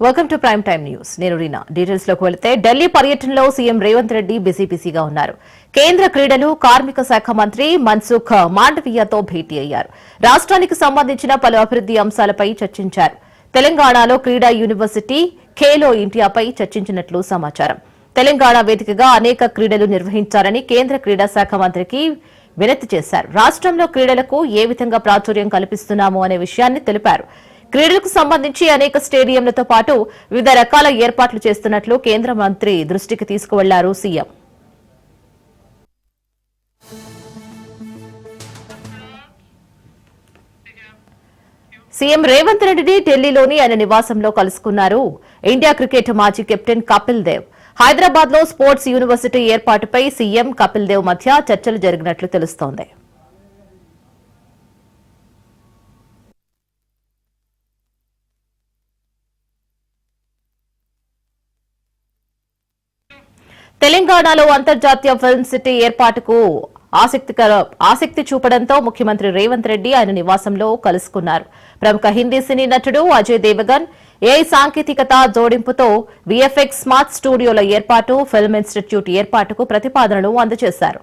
Welcome to prime time news నేను రీనా. డీటెయిల్స్లోకి వెళితే ఢిల్లీ పర్యటనలో సీఎం రేవంత్ రెడ్డి బిజీ బిజీగా ఉన్నారు. కేంద్ర క్రీడలు కార్మిక శాఖ మంత్రి మన్సుఖ్ మాండవీయతో భేటీ అయ్యారు. రాష్ట్రానికి సంబంధించిన పలు అభివృద్ది అంశాలపై చర్చించారు. తెలంగాణలో క్రీడా యూనివర్సిటీ ఖేలో ఇండియాపై చర్చించినట్లు సమాచారం. తెలంగాణ వేదికగా అనేక క్రీడలు నిర్వహించాలని కేంద్ర క్రీడా శాఖ మంత్రికి వినతి చేశారు. రాష్ట్రంలో క్రీడలకు ఏ విధంగా ప్రాచుర్యం కల్పిస్తున్నాము అనే విషయాన్ని తెలిపారు. క్రీడలకు సంబంధించి అనేక స్టేడియంలతో పాటు వివిధ రకాల ఏర్పాట్లు చేస్తున్నట్లు కేంద్ర మంత్రి దృష్టికి తీసుకువెళ్ళారు సీఎం. సీఎం రేవంత్ రెడ్డిని ఢిల్లీలోని ఆయన నివాసంలో కలుసుకున్నారు. ఇండియా క్రికెట్ మాజీ కెప్టెన్ కపిల్ దేవ్. హైదరాబాద్లో స్పోర్ట్స్ యూనివర్సిటీ ఏర్పాటుపై సీఎం కపిల్ దేవ్ మధ్య చర్చలు జరిగినట్లు తెలుస్తోంది. తెలంగాణలో అంతర్జాతీయ ఫిల్మ్ సిటీ ఏర్పాటుకు ఆసక్తికర ఆసక్తి చూపడంతో ముఖ్యమంత్రి రేవంత్ రెడ్డి ఆయన నివాసంలో కలుసుకున్నారు. ప్రముఖ హిందీ సినీ నటుడు అజయ్ దేవగన్ ఏఐ సాంకేతికత జోడింపుతో విఎఫ్ఎక్స్ స్మార్ట్ స్టూడియోల ఏర్పాటు ఫిల్మ్ ఇన్స్టిట్యూట్ ఏర్పాటుకు ప్రతిపాదనలు అందజేశారు.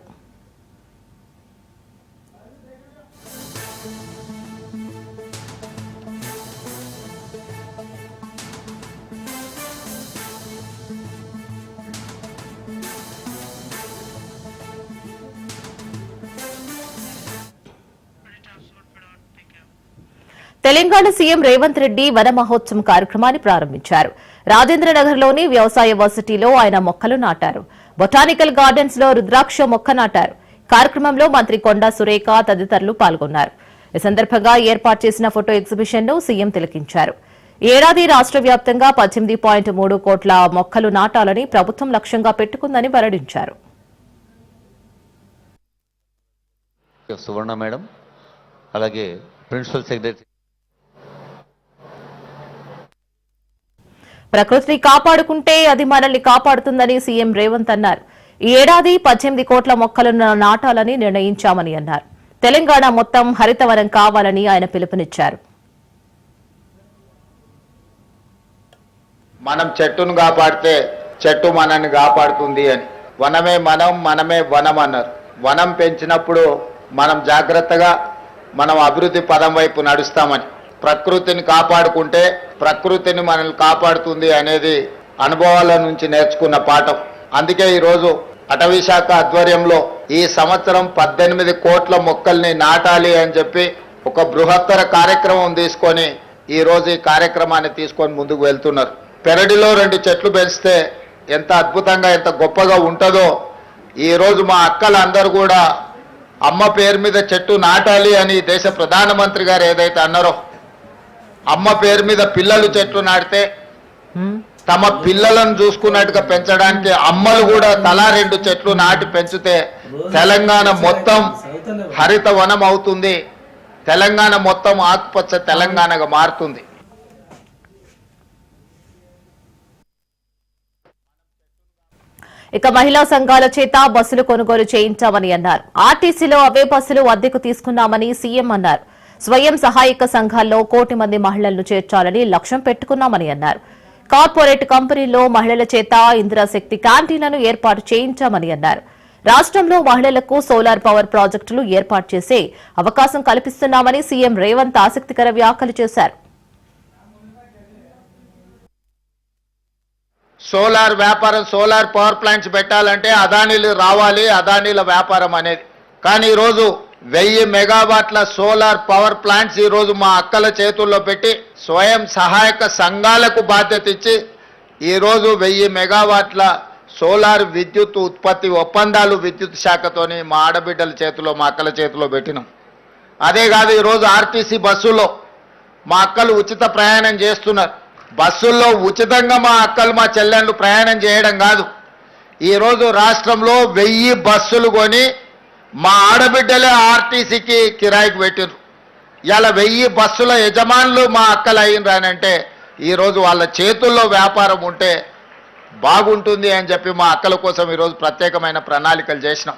తెలంగాణ సీఎం రేవంత్ రెడ్డి వన మహోత్సవం కార్యక్రమాన్ని ప్రారంభించారు. రాజేంద్రనగర్లోని వ్యవసాయ వర్సిటీలో ఆయన మొక్కలు నాటారు. బొటానికల్ గార్డెన్స్లో రుద్రాక్ష మొక్క నాటారు. కార్యక్రమంలో మంత్రి కొండా సురేఖ తదితరులు పాల్గొన్నారు. ఈ సందర్భంగా ఏర్పాటు చేసిన ఫోటో ఎగ్జిబిషన్ను సీఎం తిలకించారు. ఏడాది రాష్ట్ర వ్యాప్తంగా పద్దెనిమిది పాయింట్ మూడు కోట్ల మొక్కలు నాటాలని ప్రభుత్వం లక్ష్యంగా పెట్టుకుందని వెల్లడించారు. సువర్ణ మేడం అలాగే ప్రిన్సిపల్ సెక్రటరీ ప్రకృతిని కాపాడుకుంటే అది మనల్ని కాపాడుతుందని సీఎం రేవంత్ అన్నారు. ఈ ఏడాది పద్దెనిమిది కోట్ల మొక్కలను నాటాలని నిర్ణయించామని అన్నారు. తెలంగాణ మొత్తం హరితవనం కావాలని ఆయన పిలుపునిచ్చారు. మనం చెట్టును కాపాడితే చెట్టు మనల్ని కాపాడుతుంది అని. వనమే మనం మనమే వనం అన్నారు. వనం పెంచినప్పుడు మనం జాగ్రత్తగా మనం అభివృద్ధి పదం వైపు నడుస్తామని. ప్రకృతిని కాపాడుకుంటే ప్రకృతిని మనల్ని కాపాడుతుంది అనేది అనుభవాల నుంచి నేర్చుకున్న పాఠం. అందుకే ఈరోజు అటవీశాఖ ఆధ్వర్యంలో ఈ సంవత్సరం పద్దెనిమిది కోట్ల మొక్కల్ని నాటాలి అని చెప్పి ఒక బృహత్తర కార్యక్రమం తీసుకొని ఈరోజు ఈ కార్యక్రమాన్ని తీసుకొని ముందుకు వెళ్తున్నారు. పెరడిలో రెండు చెట్లు పెంచితే ఎంత అద్భుతంగా ఎంత గొప్పగా ఉంటుందో ఈరోజు మా అక్కలందరూ కూడా అమ్మ పేరు మీద చెట్టు నాటాలి అని దేశ ప్రధానమంత్రి గారు ఏదైతే అన్నారో అమ్మ పేరు మీద పిల్లలు చెట్లు నాటితే తమ పిల్లలను చూసుకున్నట్టుగా పెంచడానికి అమ్మలు కూడా తలా రెండు చెట్లు నాటి పెంచితే తెలంగాణ మొత్తం హరిత వనం అవుతుంది. తెలంగాణ మొత్తం ఆకుపచ్చ తెలంగాణగా మారుతుంది. ఇక మహిళా సంఘాల చేత బస్సులు కొనుగోలు చేయించామని అన్నారు. ఆర్టీసీలో అవే బస్సులు అద్దెకు తీసుకున్నామని సీఎం అన్నారు. స్వయం సహాయక సంఘాల్లో కోటి మంది మహిళలను చేర్చాలని లక్ష్యం పెట్టుకున్నామని అన్నారు. కార్పొరేట్ కంపెనీల్లో మహిళల చేత ఇందిరాశక్తి క్యాంటీన్లను ఏర్పాటు చేయించామని అన్నారు. రాష్ట్రంలో మహిళలకు సోలార్ పవర్ ప్రాజెక్టులు ఏర్పాటు చేసే అవకాశం కల్పిస్తున్నామని సీఎం రేవంత్ ఆసక్తికర వ్యాఖ్యలు చేశారు. సోలార్ వ్యాపారం సోలార్ పవర్ ప్లాంట్స్ పెట్టాలంటే అదానీలు రావాలి అదానీల వ్యాపారం అనేది. కానీ ఈరోజు వెయ్యి మెగావాట్ల సోలార్ పవర్ ప్లాంట్స్ ఈరోజు మా అక్కల చేతుల్లో పెట్టి స్వయం సహాయక సంఘాలకు బాధ్యత ఇచ్చి ఈరోజు వెయ్యి మెగావాట్ల సోలార్ విద్యుత్ ఉత్పత్తి ఒప్పందాలు విద్యుత్ శాఖతోని మా ఆడబిడ్డల చేతిలో మా అక్కల చేతిలో పెట్టినాం. అదే కాదు ఈరోజు ఆర్టీసీ బస్సులో మా అక్కలు ఉచిత ప్రయాణం చేస్తున్నారు. బస్సుల్లో ఉచితంగా మా అక్కలు మా చెల్లెళ్ళు ప్రయాణం చేయడం కాదు. ఈరోజు రాష్ట్రంలో వెయ్యి బస్సులు కొని మా ఆడబిడ్డలే ఆర్టీసీకి కిరాయికి పెట్టిరు ఇలా వెయ్యి బస్సుల యజమానులు మా అక్కలు అయినరానంటే ఈరోజు వాళ్ళ చేతుల్లో వ్యాపారం ఉంటే బాగుంటుంది అని చెప్పి మా అక్కల కోసం ఈరోజు ప్రత్యేకమైన ప్రణాళికలు చేసినాం.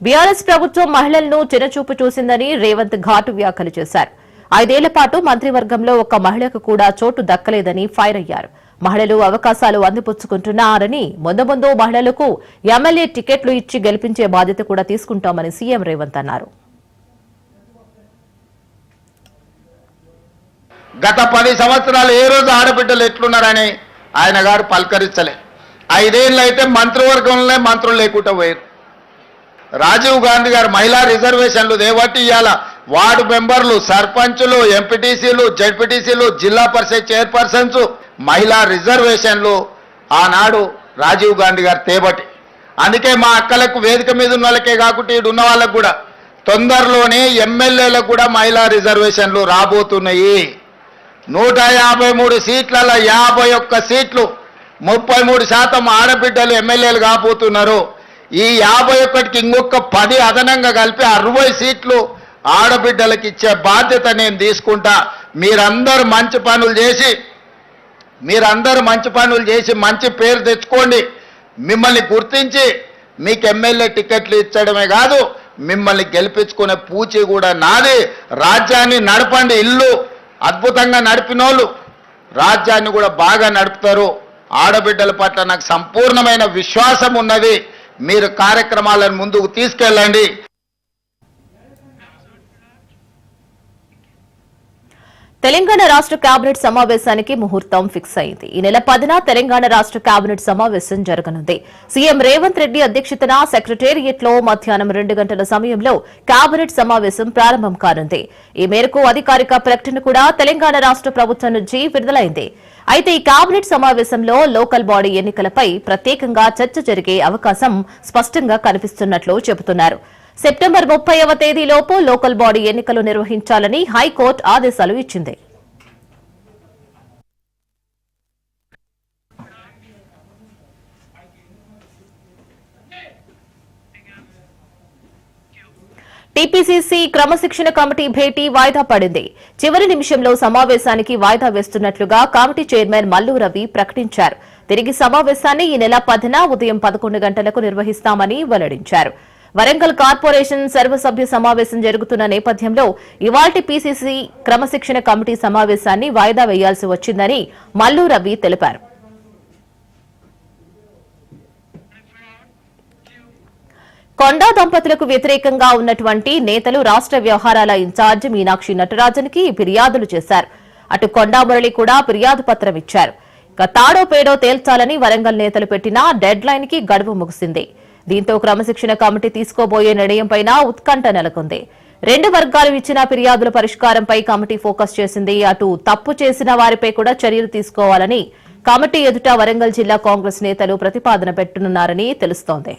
బీఆర్ఎస్ ప్రభుత్వం మహిళలను చిన్నచూపు చూసిందని రేవంత్ ఘాటు వ్యాఖ్యలు చేశారు. ఐదేళ్ళ పాటు మంత్రివర్గంలో ఒక్క మహిళకు కూడా చోటు దక్కలేదని ఫైర్ అయ్యారు. మహిళలు అవకాశాలు అందిపుచ్చుకుంటున్నారని ముందు మహిళలకు ఎమ్మెల్యే టికెట్లు ఇచ్చి గెలిపించే బాధ్యత కూడా తీసుకుంటామని సీఎం రేవంత్ అన్నారు. గత పది సంవత్సరాలు ఏ రోజు ఆడబిడ్డలు ఎట్లున్నారని ఆయన గారు పలకరించలే. ఐదేళ్ళు అయితే మంత్రివర్గంలో మంత్రులు లేకుండా పోయారు. రాజీవ్ గాంధీ గారు మహిళా రిజర్వేషన్లు దేవట్టి ఇవాళ వార్డు మెంబర్లు సర్పంచులు ఎంపీటీసీలు జడ్పీటీసీలు జిల్లా పరిషత్ చైర్పర్సన్స్ మహిళా రిజర్వేషన్లు ఆనాడు రాజీవ్ గాంధీ గారు తేబట్టి అందుకే మా అక్కలకు వేదిక మీద ఉన్న వాళ్ళకే కాకుండా ఈడు ఉన్న వాళ్ళకు కూడా తొందరలోనే ఎమ్మెల్యేలకు కూడా మహిళా రిజర్వేషన్లు రాబోతున్నాయి. నూట యాభై మూడు సీట్లలో యాభై ఒక్క సీట్లు ముప్పై మూడు శాతం ఆడబిడ్డలు ఎమ్మెల్యేలు కాబోతున్నారు. ఈ యాభై ఒక్కటికి ఇంకొక పది అదనంగా కలిపి అరవై సీట్లు ఆడబిడ్డలకు ఇచ్చే బాధ్యత నేను తీసుకుంటా. మీరందరూ మంచి పనులు చేసి మీరందరూ మంచి పనులు చేసి మంచి పేరు తెచ్చుకోండి. మిమ్మల్ని గుర్తించి మీకు ఎమ్మెల్యే టికెట్లు ఇచ్చడమే కాదు మిమ్మల్ని గెలిపించుకునే పూచి కూడా నాది. రాజ్యాన్ని నడపండి ఇల్లు. అద్భుతంగా నడిపినోళ్ళు రాజ్యాన్ని కూడా బాగా నడుపుతారు. ఆడబిడ్డల పట్ల నాకు సంపూర్ణమైన విశ్వాసం ఉన్నది. మీరు కార్యక్రమాలను ముందుకు తీసుకెళ్ళండి. తెలంగాణ రాష్ట్ర కేబినెట్ సమావేశానికి ముహూర్తం ఫిక్స్ అయింది. ఈ నెల పదిన తెలంగాణ రాష్ట్ర కేబినెట్ సమావేశం జరగనుంది. సీఎం రేవంత్ రెడ్డి అధ్యక్షతన సెక్రటేరియట్లో మధ్యాహ్నం రెండు గంటల సమయంలో కేబినెట్ సమావేశం ప్రారంభం కానుంది. ఈ మేరకు అధికారిక ప్రకటన కూడా తెలంగాణ రాష్ట్ర ప్రభుత్వం నుంచి విడుదలైంది. అయితే ఈ కేబినెట్ సమావేశంలో లోకల్ బాడీ ఎన్నికలపై ప్రత్యేకంగా చర్చ జరిగే అవకాశం స్పష్టంగా కనిపిస్తున్నట్లు చెబుతున్నారు. సెప్టెంబర్ ముప్పైవ తేదీలోపు లోకల్ బాడీ ఎన్నికలు నిర్వహించాలని హైకోర్టు ఆదేశాలు ఇచ్చింది. టీపీసీసీ క్రమశిక్షణ కమిటీ భేటీ వాయిదా పడింది. చివరి నిమిషంలో సమావేశానికి వాయిదా వేస్తున్నట్లుగా కమిటీ చైర్మన్ మల్లు రవి ప్రకటించారు. తిరిగి సమావేశాన్ని ఈ నెల పదిన ఉదయం పదకొండు గంటలకు నిర్వహిస్తామని వెల్లడించారు. వరంగల్ కార్పొరేషన్ సర్వసభ్య సమావేశం జరుగుతున్న నేపథ్యంలో ఇవాల్టి పీసీసీ క్రమశిక్షణ కమిటీ సమావేశాన్ని వాయిదా వేయాల్సి వచ్చిందని మల్లు రవి తెలిపారు. కొండా దంపతులకు వ్యతిరేకంగా ఉన్నటువంటి నేతలు రాష్ట్ర వ్యవహారాల ఇన్ఛార్జ్ మీనాక్షి నటరాజన్కి ఫిర్యాదులు చేశారు. అటు కొండా మురళి కూడా ఫిర్యాదు పత్రం ఇచ్చారు. ఇక తాడో పేడో తేల్చాలని వరంగల్ నేతలు పెట్టిన డెడ్ లైన్కి గడువు ముగిసింది. దీంతో క్రమశిక్షణ కమిటీ తీసుకోబోయే నిర్ణయంపై ఉత్కంఠ నెలకొంది. రెండు వర్గాలు ఇచ్చిన ఫిర్యాదుల పరిష్కారంపై కమిటీ ఫోకస్ చేసింది. అటు తప్పు చేసిన వారిపై కూడా చర్యలు తీసుకోవాలని కమిటీ ఎదుట వరంగల్ జిల్లా కాంగ్రెస్ నేతలు ప్రతిపాదన పెట్టనున్నారని తెలుస్తోంది.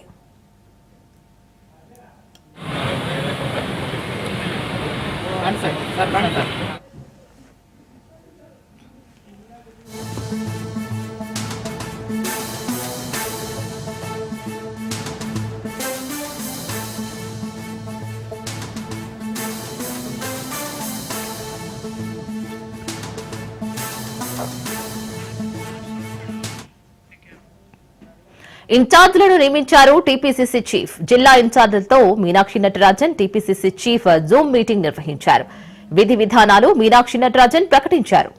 ఇన్ఛార్జ్లను నియమించారు టీపీసీసీ చీఫ్. జిల్లా ఇన్ఛార్జ్లతో Meenakshi Natarajan TPCC chief zoom meeting నిర్వహించారు. విధి విధానాలు మీనాక్షి నటరాజన్ ప్రకటించారు.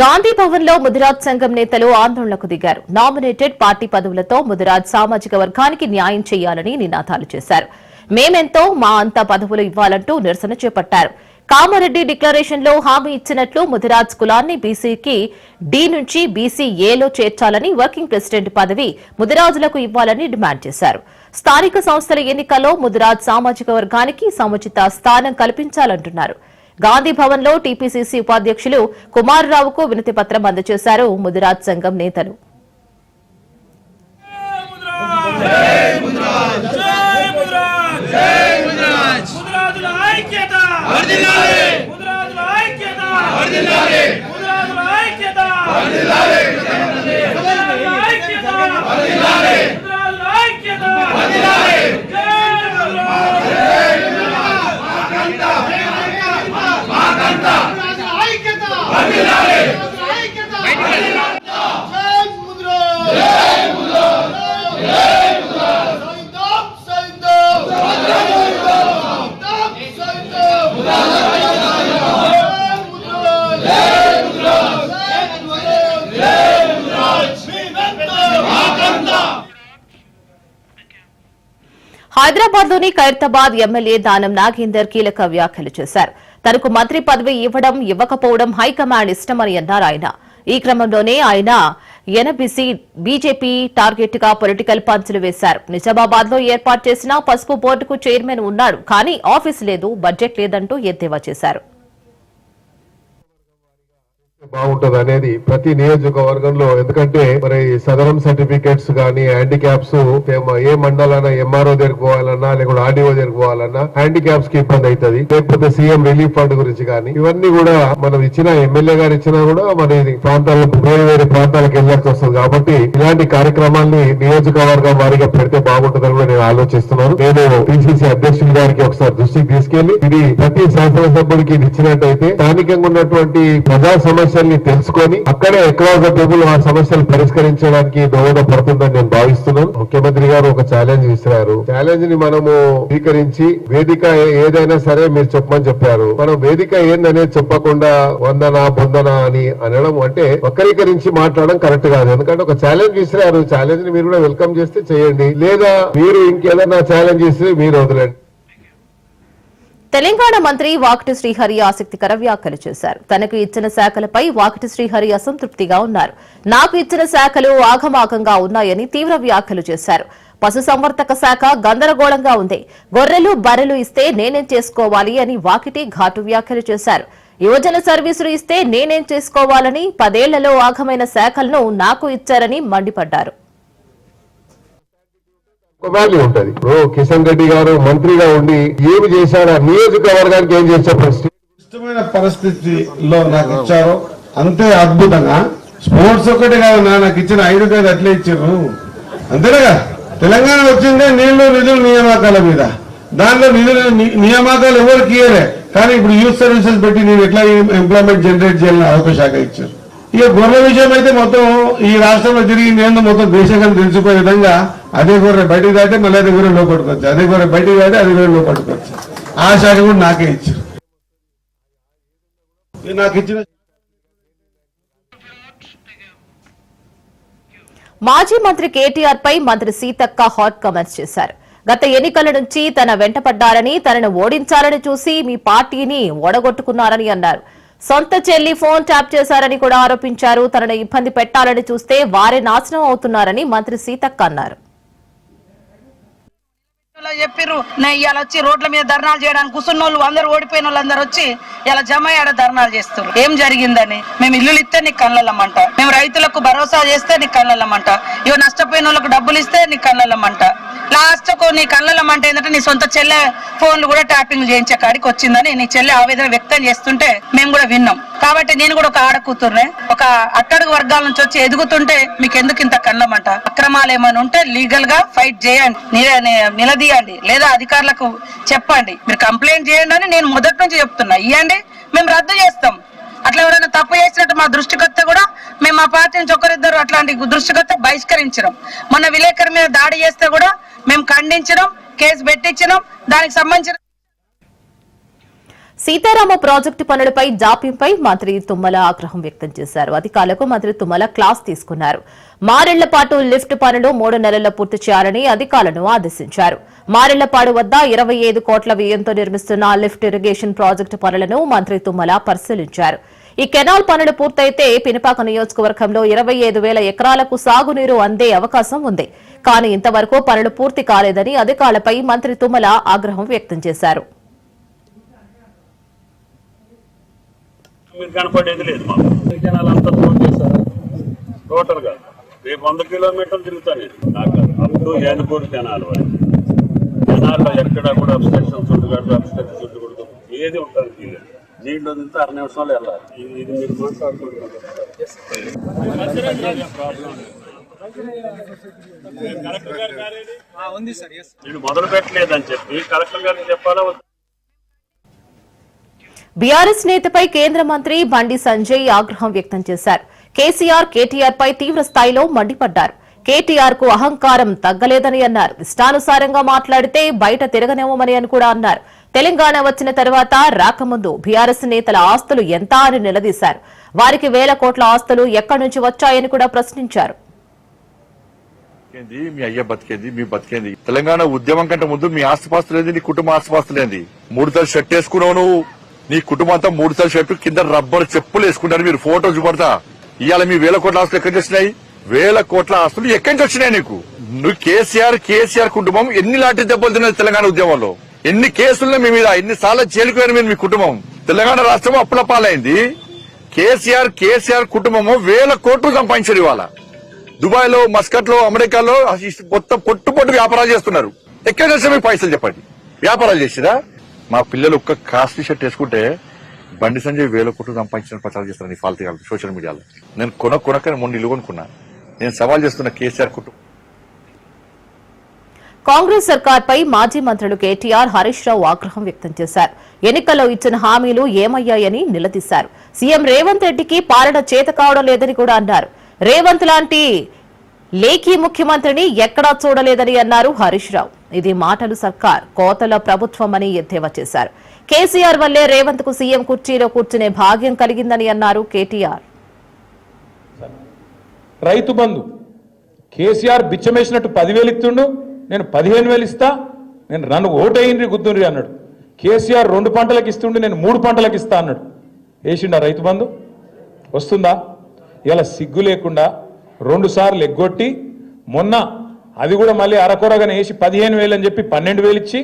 గాంధీ భవన్లో ముదిరాజ్ సంఘం నేతలు ఆందోళనకు దిగారు. నామినేటెడ్ పార్టీ పదవులతో ముదిరాజ్ సామాజిక వర్గానికి న్యాయం చేయాలని నినాదాలు చేశారు. మేమెంతో మా అంత పదవులు ఇవ్వాలంటూ నిరసన చేపట్టారు. కామారెడ్డి డిక్లరేషన్లో హామీ ఇచ్చినట్లు ముదిరాజ్ కులాన్ని బీసీకి డి నుంచి బీసీ ఏలో చేర్చాలని వర్కింగ్ ప్రెసిడెంట్ పదవి ముదిరాజులకు ఇవ్వాలని డిమాండ్ చేశారు. స్థానిక సంస్థల ఎన్నికల్లో ముదిరాజ్ సామాజిక వర్గానికి సముచిత స్థానం కల్పించాలంటున్నారు. గాంధీ భవన్లో టీపీసీసీ ఉపాధ్యక్షులు కుమారరావుకు వినతి పత్రం అందజేశారు ముదిరాజ్ సంఘం నేతలు Aguilar. హైదరాబాద్లోని ఖైరతాబాద్ ఎమ్మెల్యే దానం నాగేందర్ కీలక వ్యాఖ్యలు చేశారు. తనకు మంత్రి పదవి ఇవ్వడం ఇవ్వకపోవడం హైకమాండ్ ఇష్టమని అన్నారు ఆయన. ఈ క్రమంలోనే ఆయన ఎనబిసి బీజేపీ టార్గెట్గా పొలిటికల్ పంచులు వేశారు. నిజామాబాద్లో ఏర్పాటు చేసిన పసుపు బోర్డుకు చైర్మన్ ఉన్నాడు కానీ ఆఫీస్ లేదు బడ్జెట్ లేదంటూ ఎద్దేవా చేశారు. బాగుంటది అనేది ప్రతి నియోజకవర్గంలో. ఎందుకంటే మరి సదరం సర్టిఫికేట్స్ కానీ హ్యాండిక్యాప్స్ ఏ మండలైనా ఎంఆర్ఓ దగ్గరికి పోవాలన్నా లేకుంటే ఆర్డీఓ దగ్గరికి పోవాలన్నా హ్యాండిక్యాప్స్కి ఇబ్బంది అవుతుంది. లేకపోతే సీఎం రిలీఫ్ ఫండ్ గురించి కానీ ఇవన్నీ కూడా మనం ఇచ్చిన ఎమ్మెల్యే గారు ఇచ్చినా కూడా మన ఇది ప్రాంతాలకు వేరే వేరే ప్రాంతాలకు వెళ్ళాల్సి వస్తుంది. కాబట్టి ఇలాంటి కార్యక్రమాల్ని నియోజకవర్గం వారిగా పెడితే బాగుంటుందని కూడా నేను ఆలోచిస్తున్నాను. నేను పిసిసి అధ్యక్షుడి గారికి ఒకసారి దృష్టికి తీసుకెళ్ళి ఇది ప్రతి శాసనసభ్యుడికి ఇది ఇచ్చినట్టయితే స్థానికంగా ఉన్నటువంటి ప్రజా సమస్య సమస్యల్ని తెలుసుకొని అక్కడే అక్రాస్ ద టేబుల్ ఆ సమస్యలు పరిష్కరించడానికి దోహదపడుతుందని నేను భావిస్తున్నాను. ముఖ్యమంత్రి గారు ఒక ఛాలెంజ్ ఇస్తున్నారు ఛాలెంజ్ని మనము స్వీకరించి వేదిక ఏదైనా సరే మీరు చెప్పమని చెప్పారు. మనం వేదిక ఏందనేది చెప్పకుండా వందనా బొందనా అని అనడం అంటే వక్రీకరించి మాట్లాడడం కరెక్ట్ కాదు. ఎందుకంటే ఒక ఛాలెంజ్ ఇస్తున్నారు ఛాలెంజ్ని మీరు కూడా వెల్కమ్ చేస్తే చేయండి. లేదా మీరు ఇంకేదైనా ఛాలెంజ్ ఇస్తే మీరు వదిలేండి. తెలంగాణ మంత్రి వాకటి శ్రీహరి ఆసక్తికర వ్యాఖ్యలు చేశారు. తనకు ఇచ్చిన శాఖలపై వాకటి శ్రీహరి అసంతృప్తిగా ఉన్నారు. నాకు ఇచ్చిన శాఖలు ఆగమాగంగా ఉన్నాయని తీవ్ర వ్యాఖ్యలు చేశారు. పశుసంవర్ధక శాఖ గందరగోళంగా ఉంది. గొర్రెలు బర్రెలు ఇస్తే నేనేం చేసుకోవాలి అని వాకిటి ఘాటు వ్యాఖ్యలు చేశారు. యువజన సర్వీసులు ఇస్తే నేనేం చేసుకోవాలని పదేళ్ళలో ఆఘమైన శాఖలను నాకు ఇచ్చారని మండిపడ్డారు. వాల్యూ ఉంటది. ఇప్పుడు కిషన్ రెడ్డి గారు మంత్రిగా ఉండి ఏమి చేశాడు ఆ నియోజకవర్గానికి ఏం చేశారు? ఫస్ట్ ఇష్టమైన పరిస్థితిలో నాకు ఇచ్చారు. అంతే అద్భుతంగా. స్పోర్ట్స్ ఒకటి కాదు నా నాకు ఇచ్చిన ఐదు కాదు అట్లే ఇచ్చారు. అంతేనా? తెలంగాణ వచ్చిందే నీళ్ళు నిధులు నియామకాల మీద. దానిలో నిధులు నియామకాలు ఎవరికి ఇయ్యలే? కానీ ఇప్పుడు యూత్ సర్వీసెస్ పెట్టి నేను ఎట్లా ఎంప్లాయ్మెంట్ జనరేట్ చేయాలని ఆరోగ్య శాఖ ఇచ్చారు. ఇక గొర్రెల విషయం అయితే మొత్తం ఈ రాష్ట్రంలో జరిగింది ఏందో మొత్తం దేశంగా తెలిసిపోయే విధంగా అదే గొర్రె బయటికి దాటే మళ్ళీ అదే గొర్రె లోపడుకోవచ్చు అదే గొర్రె బయటికి దాటే అదే గొర్రె లోపడుకోవచ్చు ఆ శాఖ కూడా నాకే ఇచ్చారు. నాకు ఇచ్చిన మాజీ మంత్రి కేటీఆర్ పై మంత్రి సీతక్క హాట్ కామెంట్స్ చేశారు. గత ఎన్నికల నుంచి తన వెంటపడ్డారని తనను ఓడించాలని చూసి మీ పార్టీని ఓడగొట్టుకున్నారని అన్నారు. సొంత చెల్లి ఫోన్ ట్యాప్ చేశారని కూడా ఆరోపించారు. తనను ఇబ్బంది పెట్టాలని చూస్తే వారే నాశనం అవుతున్నారని మంత్రి సీతక్క అన్నారు. చెప్పిర్రు నేను ఇవాళ వచ్చి రోడ్ల మీద ధర్నాలు చేయడానికి కూర్చున్న వాళ్ళు అందరు ఓడిపోయిన వాళ్ళు అందరు వచ్చి ఇలా జమ అయ్యాడ ధర్నాలు చేస్తారు ఏం జరిగిందని? మేము ఇల్లులు ఇస్తే నీకు కళ్ళల్లమంట. మేము రైతులకు భరోసా చేస్తే నీకు కళ్ళల్లమంట. ఇవి నష్టపోయిన వాళ్ళకు డబ్బులు ఇస్తే నీకు కళ్ళల్లమంట. లాస్ట్కు నీ కళ్ళలం అంటే ఏంటంటే నీ సొంత చెల్లె ఫోన్లు కూడా ట్యాపింగ్ చేయించే కాడికి వచ్చిందని నీ చెల్లె ఆవేదన వ్యక్తం చేస్తుంటే మేము కూడా విన్నాం. కాబట్టి నేను కూడా ఒక ఆడ కూతుర్నే ఒక అట్టడుగు వర్గాల నుంచి వచ్చి ఎదుగుతుంటే మీకు ఎందుకు ఇంత కళ్ళమంట? అక్రమాలు ఏమైనా ఉంటే లీగల్గా ఫైట్ చేయండి. నిలదీయండి. లేదా అధికారులకు చెప్పండి. మీరు కంప్లైంట్ చేయండి అని నేను మొదటి నుంచి చెప్తున్నా. ఇవ్వండి మేము రద్దు చేస్తాం. అట్లా ఎవరైనా తప్పు చేసినట్టు మా దృష్టికి కూడా మేము మా పార్టీ నుంచి ఒకరిద్దరు అట్లాంటి దృష్టికత్త బహిష్కరించడం మొన్న విలేకరి మీద దాడి చేస్తే కూడా మేము ఖండించడం కేసు పెట్టించడం దానికి సంబంధించిన సీతారామ ప్రాజెక్టు పనులపై జాప్యంపై మంత్రి తుమ్మల ఆగ్రహం వ్యక్తం చేశారు. అధికారులకు మంత్రి తుమ్మల క్లాస్ తీసుకున్నారు. మారెళ్ళపాటు లిఫ్ట్ పనులు మూడు నెలల్లో పూర్తి చేయాలని అధికారులను ఆదేశించారు. మారెళ్ళపాడు వద్ద ఇరవై ఐదు కోట్ల వ్యయంతో నిర్మిస్తున్న లిఫ్ట్ ఇరిగేషన్ ప్రాజెక్టు పనులను మంత్రి తుమ్మల పరిశీలించారు. ఈ కెనాల్ పనులు పూర్తయితే పినపాక నియోజకవర్గంలో ఇరవై ఐదు వేల ఎకరాలకు సాగునీరు అందే అవకాశం ఉంది. కానీ ఇంతవరకు పనులు పూర్తి కాలేదని అధికారులపై మంత్రి తుమ్మల ఆగ్రహం వ్యక్తం చేశారు. మీరు లేదు రేపు వంద కిలోమీటర్లు తిరుగుతాను నాకు అప్ టు కెనాల్ వరకు. కెనాల్లో ఎక్కడ కూడా అబ్స్ట్రక్షన్స్ ఉండకూడదు అబ్స్ట్రక్షన్స్ ఉండకూడదు ఏది నీళ్ళు వదిలితే అర నిమిషాలు వెళ్ళాలి. మీరు నేను మొదలు పెట్టలేదని చెప్పి కలెక్టర్ గారికి చెప్పాలా? బీఆర్ఎస్ నేతపై కేంద్ర మంత్రి బండి సంజయ్ ఆగ్రహం వ్యక్తం చేశారు. కేసీఆర్ కేటీఆర్ పై తీవ్ర స్థాయిలో మండిపడ్డారు. కేటీఆర్కు అహంకారం తగ్గలేదని అన్నారు. ఇష్టానుసారంగా మాట్లాడితే బయట తిరగనేమోమని అని కూడా అన్నారు. తెలంగాణ వచ్చిన తర్వాత రాకముందు బీఆర్ఎస్ నేతల ఆస్తులు ఎంత అని నిలదీశారు. వారికి వేల కోట్ల ఆస్తులు ఎక్కడి నుంచి వచ్చాయని కూడా ప్రశ్నించారు. మీ అయ్య బతికేది? మీ బతికేది? తెలంగాణ ఉద్యమం కంటే ముందు మీ ఆస్తిపాస్తులేంది? నీ కుటుంబ ఆస్తిపాస్తులేంది? మూడు తల షర్ట్ వేసుకున్నావు నువ్వు. నీ కుటుంబం అంతా మూడు తల షర్ట్ కింద రబ్బర్ చెప్పులు వేసుకుంటారు మీరు ఫోటో చూపడతా ఇవాళ మీ వేల కోట్ల ఆస్తులు ఎక్కడ నుంచి వచ్చినాయి వేల కోట్ల ఆస్తులు ఎక్కడి నుంచి వచ్చినాయి నీకు? నువ్వు కేసీఆర్ కేసీఆర్ కుటుంబం ఎన్ని లాంటి దెబ్బలు తిన్నది తెలంగాణ ఉద్యమంలో? ఎన్ని కేసులు మీ మీద ఎన్ని సార్లు జైలుకు మీరు మీ కుటుంబం? తెలంగాణ రాష్ట్రం అప్పుల పాలైంది. కేసీఆర్ కేసీఆర్ కుటుంబము వేల కోట్లు సంపాదించారు ఇవాళ. దుబాయ్లో మస్కట్లో అమెరికాలో మొత్తం పొట్టు పొట్టు వ్యాపారాలు చేస్తున్నారు. ఎక్కడ చేస్తే మీకు పైసలు చెప్పండి? వ్యాపారాలు చేసిరా? మా పిల్లలు ఒక్క కాస్ట్ షర్ట్ వేసుకుంటే బండి సంజయ్ వేల కోట్లు సంపాదించిన ప్రచారం చేస్తున్నారు ఈ ఫాల్తీ సోషల్ మీడియాలో. నేను కొన మొన్న ఇల్లు కొనుక్కున్నా. నేను సవాల్ చేస్తున్న కేసీఆర్ కుటుంబం కాంగ్రెస్ సర్కార్పై మాజీ మంత్రులు కేటీఆర్ హరీష్ రావు ఆగ్రహం వ్యక్తం చేశారు. ఎన్నికల్లో ఇచ్చిన హామీలు ఏమయ్యాయని నిలదీశారు. సీఎం రేవంత్ రెడ్డికి పాలన చేత కావడం లేదని కూడా అన్నారు. రేవంత్ లాంటి లేఖీ ముఖ్యమంత్రిని ఎక్కడా చూడలేదని అన్నారు హరీష్ రావు. ఇది మాటలు సర్కార్ కోతల ప్రభుత్వం అని ఎద్దేవా చేశారు. కేసీఆర్ వల్లే రేవంత్కు సీఎం కుర్చీలో కూర్చునే భాగ్యం కలిగిందని అన్నారు కేటీఆర్. రైతు బంధు. కేసీఆర్ బిచ్చమేసినట్టు పదివేలు ఇస్తుండు నేను పదిహేను వేలు ఇస్తా నేను నన్ను ఓటేయండి గుద్దుండ్రి అన్నాడు. కేసీఆర్ రెండు పంటలకు ఇస్తుండే నేను మూడు పంటలకు ఇస్తా అన్నాడు. వేసిండా రైతు బంధు? వస్తుందా? ఇలా సిగ్గు లేకుండా రెండు సార్లు ఎగ్గొట్టి మొన్న అది కూడా మళ్ళీ అరకొరగానే వేసి పదిహేను వేలు అని చెప్పి పన్నెండు వేలు ఇచ్చి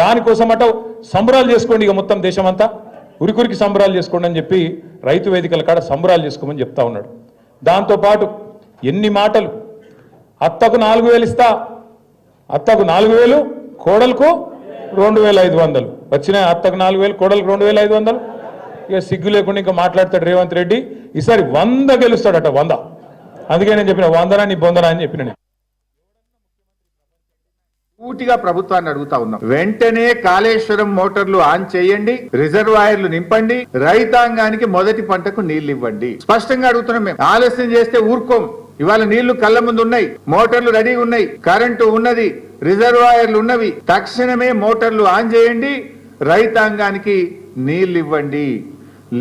దానికోసం అట సంబరాలు చేసుకోండి ఇక మొత్తం దేశమంతా. ఉరికురికి సంబరాలు చేసుకోండి అని చెప్పి రైతు వేదికల కాడ సంబరాలు చేసుకోమని చెప్తా ఉన్నాడు. దాంతోపాటు ఎన్ని మాటలు? అత్తకు నాలుగు వేలు ఇస్తా. అత్తకు నాలుగు వేలు కోడలకు రెండు వేల ఐదు వందలు. వచ్చినాయి? అత్తకు నాలుగు వేలు కోడలకు రెండు వేల ఐదు వందలు? ఇక సిగ్గు లేకుండా ఇంకా మాట్లాడతాడు రేవంత్ రెడ్డి. ఈసారి వంద గెలుస్తాడట వంద. అందుకే నేను చెప్పిన వందనా నీ బొందనా అని చెప్పిన నేను. పూర్తిగా ప్రభుత్వాన్ని అడుగుతా ఉన్నాం. వెంటనే కాళేశ్వరం మోటార్లు ఆన్ చేయండి రిజర్వాయర్లు నింపండి రైతాంగానికి మొదటి పంటకు నీళ్ళు ఇవ్వండి. స్పష్టంగా అడుగుతున్నాం మేము. ఆలస్యం చేస్తే ఊరుకోం. ఇవాళ నీళ్ళు కళ్ళ ముందు ఉన్నాయి మోటార్లు రెడీ ఉన్నాయి కరెంటు ఉన్నది రిజర్వాయర్లు ఉన్నవి. తక్షణమే మోటార్లు ఆన్ చేయండి రైతాంగానికి నీళ్ళు ఇవ్వండి.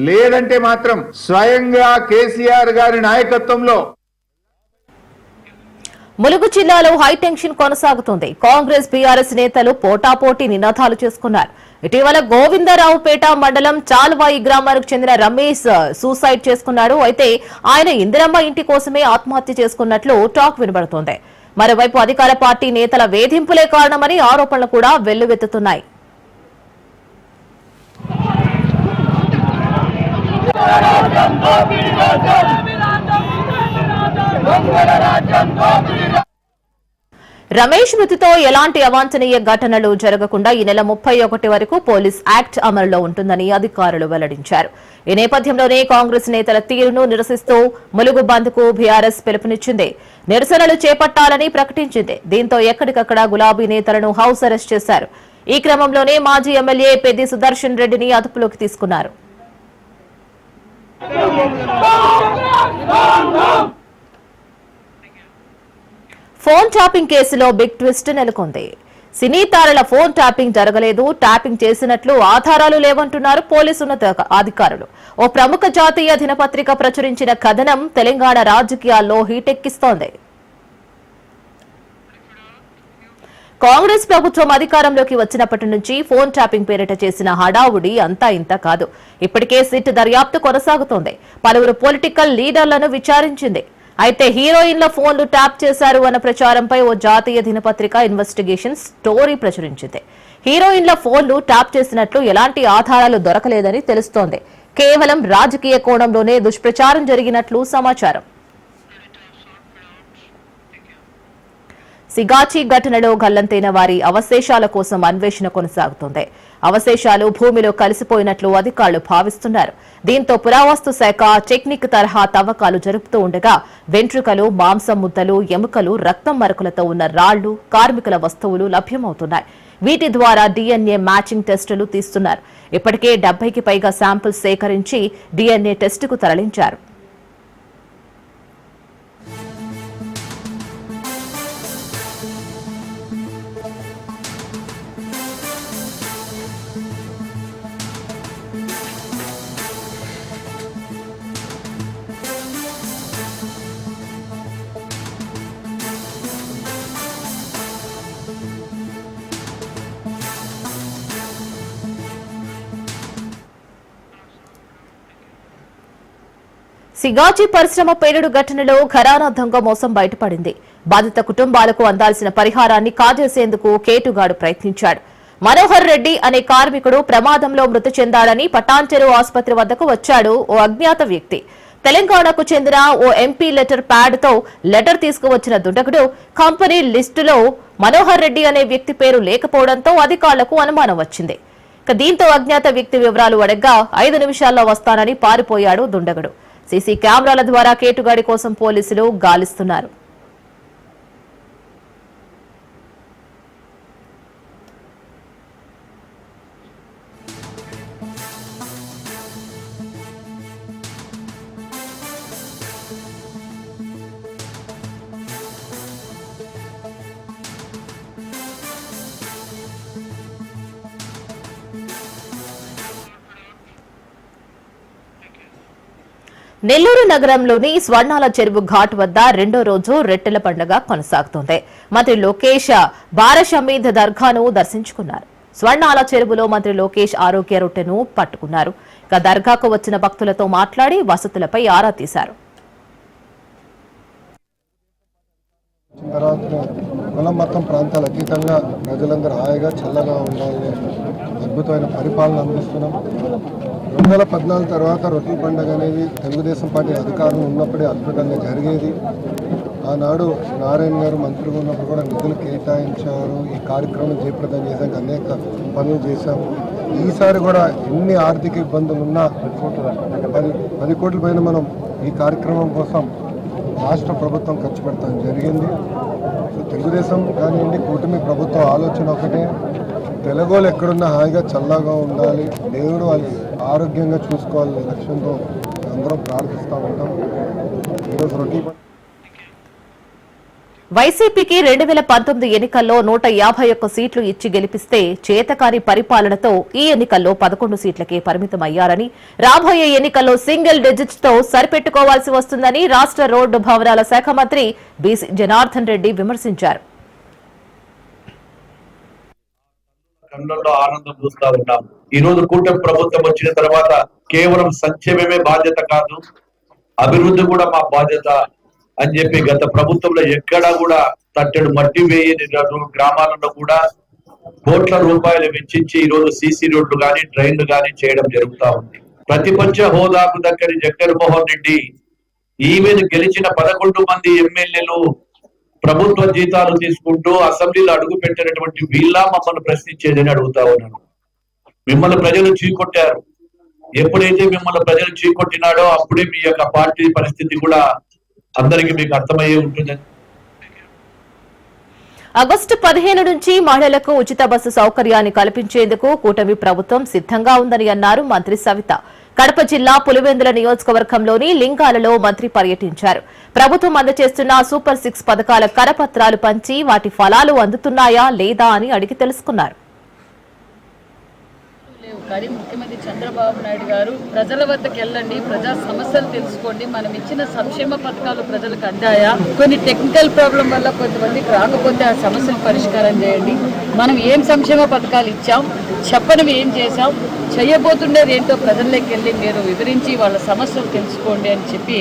లేదంటే మాత్రం స్వయంగా కేసీఆర్ గారి నాయకత్వంలో ములుగు జిల్లాలో హైటెన్షన్ కొనసాగుతుంది కాంగ్రెస్ బీఆర్ఎస్ నేతలు పోటాపోటీ నినాదాలు చేసుకున్నారు ఇటీవల గోవిందరావుపేట మండలం చాల్వాయి గ్రామానికి చెందిన రమేష్ సూసైడ్ చేసుకున్నాడు అయితే ఆయన ఇందిరమ్మ ఇంటి కోసమే ఆత్మహత్య చేసుకున్నట్లు టాక్ వినబడుతోంది మరోవైపు అధికార పార్టీ నేతల వేధింపులే కారణమని ఆరోపణలు కూడా వెల్లువెత్తుతున్నాయి రమేష్ మృతితో ఎలాంటి అవాంఛనీయ ఘటనలు జరగకుండా ఈ నెల ముప్పై ఒకటి వరకు పోలీస్ యాక్ట్ అమలులో ఉంటుందని అధికారులు వెల్లడించారు. ఈ నేపథ్యంలోనే కాంగ్రెస్ నేతల తీరును నిరసిస్తూ ములుగు బంద్కు బీఆర్ఎస్ పిలుపునిచ్చింది. నిరసనలు చేపట్టాలని ప్రకటించింది. దీంతో ఎక్కడికక్కడ గులాబీ నేతలను హౌస్ అరెస్ట్ చేశారు. ఈ క్రమంలోనే మాజీ ఎమ్మెల్యే పెద్ది సుదర్శన్ రెడ్డిని అదుపులోకి తీసుకున్నారు. ఫోన్ ట్యాపింగ్ కేసులో బిగ్ ట్విస్ట్ నెలకొంది. సినీ తారల ఫోన్ ట్యాపింగ్ జరగలేదు. ట్యాపింగ్ చేసినట్లు ఆధారాలు లేవంటున్నారు పోలీసు ఉన్నత అధికారులు. ఓ ప్రముఖ జాతీయ దినపత్రిక ప్రచురించిన కథనం తెలంగాణ రాజకీయాల్లో హీటెక్కిస్తోంది. కాంగ్రెస్ ప్రభుత్వం అధికారంలోకి వచ్చినప్పటి నుంచి ఫోన్ ట్యాపింగ్ పేరిట చేసిన హడావుడి అంతా ఇంత కాదు. ఇప్పటికే సిట్ దర్యాప్తు కొనసాగుతోంది. పలువురు పొలిటికల్ లీడర్లను విచారించింది. అయితే హీరోయిన్ల ఫోన్లు ట్యాప్ చేశారు అన్న ప్రచారంపై ఓ జాతీయ దినపత్రిక ఇన్వెస్టిగేషన్ స్టోరీ ప్రచురించింది. హీరోయిన్ల ఫోన్లు ట్యాప్ చేసినట్లు ఎలాంటి ఆధారాలు దొరకలేదని తెలుస్తోంది. కేవలం రాజకీయ కోణంలోనే దుష్ప్రచారం జరిగినట్లు సమాచారం. సిగాచి ఘటనలో గల్లంతైన వారి అవశేషాల కోసం అన్వేషణ కొనసాగుతోంది. అవశేషాలు భూమిలో కలిసిపోయినట్లు అధికారులు భావిస్తున్నారు. దీంతో పురావస్తు శాఖ టెక్నిక్ తరహా తవ్వకాలు జరుపుతూ ఉండగా వెంట్రుకలు మాంసం ముద్దలు ఎముకలు రక్తం మరకలతో ఉన్న రాళ్ళు కార్మికుల వస్తువులు లభ్యమవుతున్నాయి. వీటి ద్వారా డిఎన్ఏ మ్యాచింగ్ టెస్టులు తీస్తున్నారు. ఇప్పటికే డెబ్బైకి పైగా శాంపిల్స్ సేకరించి డిఎన్ఏ టెస్టుకు తరలించారు. సిగాచి పరిశ్రమ పేలుడు ఘటనలో ఘరానా దొంగ మోసం బయటపడింది. బాధిత కుటుంబాలకు అందాల్సిన పరిహారాన్ని కాజేసేందుకు కేటుగాడు ప్రయత్నించాడు. మనోహర్ రెడ్డి అనే కార్మికుడు ప్రమాదంలో మృతి చెందాడని పటాన్చెరు ఆసుపత్రి వద్దకు వచ్చాడు ఓ అజ్ఞాత వ్యక్తి. తెలంగాణకు చెందిన ఓ ఎంపీ లెటర్ ప్యాడ్తో లెటర్ తీసుకువచ్చిన దుండగుడు కంపెనీ లిస్టులో మనోహర్ రెడ్డి అనే వ్యక్తి పేరు లేకపోవడంతో అధికారులకు అనుమానం వచ్చింది. దీంతో అజ్ఞాత వ్యక్తి వివరాలు అడగ్గా ఐదు నిమిషాల్లో వస్తానని పారిపోయాడు దుండగుడు. సీసీ కెమెరాల ద్వారా కేటుగాడి కోసం పోలీసులు గాలిస్తున్నారు. నెల్లూరు నగరంలోని స్వర్ణాల చెరువు ఘాట్ వద్ద రెండో రోజు రెట్టెల పండుగ కొనసాగుతోంది. మంత్రి లోకేష్ బారషమీద్ దర్గాను దర్శించుకున్నారు. స్వర్ణాల చెరువులో మంత్రి లోకేష్ ఆరోగ్య రొట్టెను పట్టుకున్నారు. ఇక దర్గాకు వచ్చిన భక్తులతో మాట్లాడి వసతులపై ఆరా తీశారు. తర్వాత కులం మొత్తం ప్రాంతాల అతీతంగా ప్రజలందరూ హాయిగా చల్లగా ఉండాలని అద్భుతమైన పరిపాలన అందిస్తున్నాం. రెండు వేల పద్నాలుగు తర్వాత రొట్టెల పండుగ అనేది తెలుగుదేశం పార్టీ అధికారం ఉన్నప్పుడే అద్భుతంగా జరిగేది. ఆనాడు నారాయణ గారు మంత్రిగా ఉన్నప్పుడు కూడా నిధులు కేటాయించారు. ఈ కార్యక్రమం జయప్రదం చేశాక అనేక పనులు చేశాము. ఈసారి కూడా ఎన్ని ఆర్థిక ఇబ్బందులు ఉన్నా పది పది కోట్ల పైన మనం ఈ కార్యక్రమం కోసం రాష్ట్ర ప్రభుత్వం ఖర్చు పెడతాం జరిగింది. సో తెలుగుదేశం కానివ్వండి కూటమి ప్రభుత్వం ఆలోచన ఒకటే. తెలుగులు ఎక్కడున్నా హాయిగా చల్లగా ఉండాలి. దేవుడు వాళ్ళకి ఆరోగ్యంగా చూసుకోవాలనే లక్ష్యంతో అందరం ప్రార్థిస్తూ ఉంటాం. ఈరోజు రొటీ వైసీపీకి రెండు వేల పంతొమ్మిది ఎన్నికల్లో నూట యాభై ఒక్క సీట్లు ఇచ్చి గెలిపిస్తే చేతకాని పరిపాలనతో ఈ ఎన్నికల్లో పదకొండు సీట్లకే పరిమితమయ్యారని రాబోయే ఎన్నికల్లో సింగిల్ డిజిట్స్తో సరిపెట్టుకోవాల్సి వస్తుందని రాష్ట్ర రోడ్డు భవనాల శాఖ మంత్రి బీసీ జనార్దన్ రెడ్డి విమర్శించారు. ఆనందం చూస్తా ఉంటాం. ఈ రోజు కూటమి ప్రభుత్వం వచ్చిన తర్వాత కేవలం సంక్షేమమే బాధ్యత కాదు అభివృద్ధి కూడా మా బాధ్యత అని చెప్పి గత ప్రభుత్వంలో ఎక్కడా కూడా తట్టెడు మట్టి వేయని గ్రామాలలో కూడా కోట్ల రూపాయలు వెచ్చించి ఈ రోజు సీసీ రోడ్లు గాని డ్రైన్లు గాని చేయడం జరుగుతా ఉంది. ప్రతిపక్ష హోదాకు దగ్గరి జగన్మోహన్ రెడ్డి ఈమెను గెలిచిన పదకొండు మంది ఎమ్మెల్యేలు ప్రభుత్వ జీతాలు తీసుకుంటూ అసెంబ్లీలో అడుగు పెట్టినటువంటి వీళ్ళ మమ్మల్ని ప్రశ్నించేదని అడుగుతా ఉన్నాను. మిమ్మల్ని ప్రజలు చీకొట్టారు. ఎప్పుడైతే మిమ్మల్ని ప్రజలు చీకొట్టినాడో అప్పుడే మీ యొక్క పార్టీ పరిస్థితి కూడా అందరికీ మీకు అర్థమయ్యే ఉంటుందని. ఆగస్టు పదిహేను నుంచి మహిళలకు ఉచిత బస్సు సౌకర్యాన్ని కల్పించేందుకు కూటమి ప్రభుత్వం సిద్దంగా ఉందని అన్నారు మంత్రి సవిత. కడప జిల్లా పులివెందుల నియోజకవర్గంలోని లింగాలలో మంత్రి పర్యటించారు. ప్రభుత్వం అందజేస్తున్న సూపర్ సిక్స్ పథకాల కరపత్రాలు పంచి వాటి ఫలాలు అందుతున్నాయా లేదా అని అడిగి తెలుసుకున్నారు. కానీ ముఖ్యమంత్రి చంద్రబాబు నాయుడు గారు ప్రజల వద్దకు వెళ్ళండి ప్రజా సమస్యలు తెలుసుకోండి మనం ఇచ్చిన సంక్షేమ పథకాలు ప్రజలకు అందాయా? కొన్ని టెక్నికల్ ప్రాబ్లం వల్ల కొంతమందికి రాకపోతే ఆ సమస్యలు పరిష్కారం చేయండి. మనం ఏం సంక్షేమ పథకాలు ఇచ్చాం చెప్పనివి ఏం చేశాం చేయబోతుండేది ఏంటో ప్రజల్లోకి వెళ్ళి మీరు వివరించి వాళ్ళ సమస్యలు తెలుసుకోండి అని చెప్పి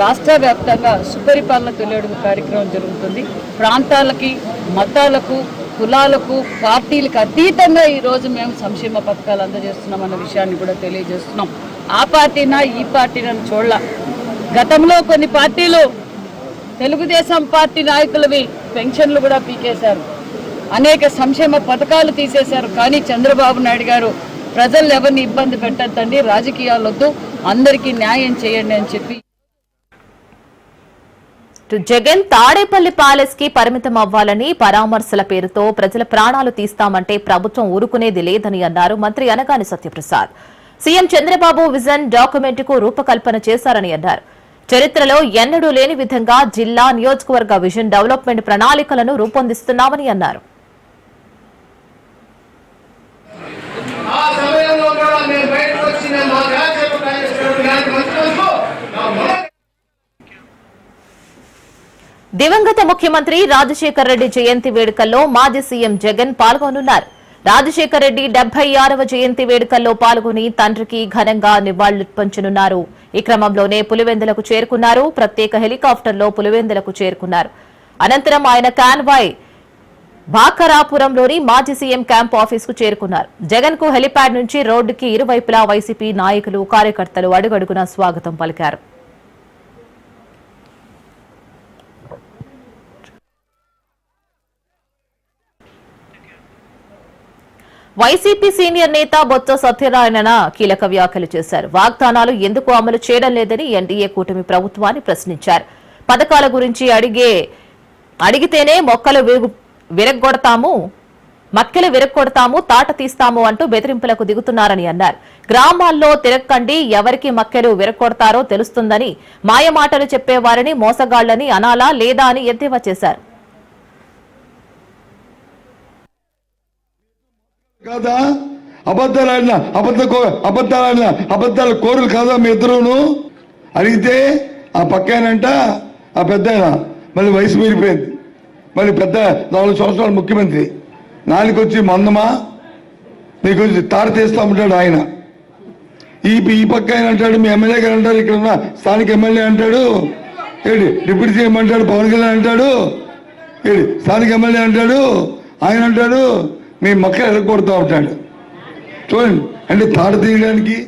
రాష్ట్ర వ్యాప్తంగా సుపరిపాలన తొలి అడుగు కార్యక్రమం జరుగుతుంది. ప్రాంతాలకి మతాలకు కులాలకు పార్టీలకు అతీతంగా ఈరోజు మేము సంక్షేమ పథకాలు అందజేస్తున్నాం అన్న విషయాన్ని కూడా తెలియజేస్తున్నాం. ఆ పార్టీనా ఈ పార్టీనా చూడాల. గతంలో కొన్ని పార్టీలు తెలుగుదేశం పార్టీ నాయకులవి పెన్షన్లు కూడా పీకేశారు. అనేక సంక్షేమ పథకాలు తీసేశారు. కానీ చంద్రబాబు నాయుడు గారు ప్రజలు ఎవరిని ఇబ్బంది పెట్టద్దండి రాజకీయాలొద్దు అందరికీ న్యాయం చేయండి అని చెప్పి జగన్ తాడేపల్లి ప్యాలెస్కి పరిమితం అవ్వాలని పరామర్శల పేరుతో ప్రజల ప్రాణాలు తీస్తామంటే ప్రభుత్వం ఊరుకునేది లేదని అన్నారు మంత్రి అనగాని సత్యప్రసాద్. సీఎం చంద్రబాబు విజన్ డాక్యుమెంట్కు రూపకల్పన చేశారని అన్నారు. చరిత్రలో ఎన్నడూ లేని విధంగా జిల్లా నియోజకవర్గ విజన్ డెవలప్మెంట్ ప్రణాళికలను రూపొందిస్తున్నామని అన్నారు. ఆ సమయంలో కూడా మేము బయటకు వచ్చిన మా రాజ్యాంగ కార్యక్రమం రోజులు నా మొదటి దివంగత ముఖ్యమంత్రి రాజశేఖర్ రెడ్డి జయంతి వేడుకల్లో మాజీ సీఎం జగన్ పాల్గొనున్నారు. రాజశేఖర్ రెడ్డి డెబ్బై ఆరవ జయంతి వేడుకల్లో పాల్గొని తండ్రికి ఘనంగా నివాళులర్పించనున్నారు. ఈ క్రమంలోనే పులివెందులకు చేరుకున్నారు. ప్రత్యేక హెలికాప్టర్లో పులివెందులకు చేరుకున్నారు. అనంతరం ఆయన కాన్వాయ్ భాకరాపురంలోని మాజీ సీఎం క్యాంప్ ఆఫీస్కు చేరుకున్నారు. జగన్కు హెలిప్యాడ్ నుంచి రోడ్డుకి ఇరువైపులా వైసీపీ నాయకులు కార్యకర్తలు అడుగడుగున స్వాగతం పలికారు. వైసీపీ సీనియర్ నేత బొత్స సత్యనారాయణ కీలక వ్యాఖ్యలు చేశారు. వాగ్దానాలు ఎందుకు అమలు చేయడం లేదని ఎన్డీఏ కూటమి ప్రభుత్వాన్ని ప్రశ్నించారు. పథకాల గురించి అడిగే అడిగితేనే మొక్కలు విరగొడతాము విరగ్గొడతాము మక్కెలు విరగొడతాము తాట తీస్తాము అంటూ బెదిరింపులకు దిగుతున్నారని అన్నారు. గ్రామాల్లో తిరక్కండి ఎవరికి మక్కెలు విరగొడతారో తెలుస్తుందని మాయమాటలు చెప్పేవారిని మోసగాళ్ళని అనాలా లేదా అని ఎద్దేవా చేశారు. కాదా? అబద్ధాలు ఆడిన అబద్ధ కో- అబద్ధాలు ఆడిన అబద్ధాల కోరులు కాదా మీ ఇద్దరును? అడిగితే ఆ పక్కనంట ఆ పెద్ద మళ్ళీ వయసు మీరిపోయింది. మళ్ళీ పెద్ద నాలుగు సంవత్సరాలు ముఖ్యమంత్రి. నాలుగు వచ్చి మందమా? నీకు వచ్చి తార తీస్తా ఉంటాడు ఆయన. ఈ ఈ పక్క ఆయన అంటాడు మీ ఎమ్మెల్యే గారు అంటారు ఇక్కడ ఉన్న స్థానిక ఎమ్మెల్యే అంటాడు. ఏడు డిప్యూటీ సీఎం అంటాడు పవన్ కళ్యాణ్ అంటాడు. ఏడు స్థానిక ఎమ్మెల్యే అంటాడు. ఆయన అంటాడు. మీ మొక్క ఎరగొడతా ఉంటాడు? చూడండి. అంటే తాడు తీయడానికి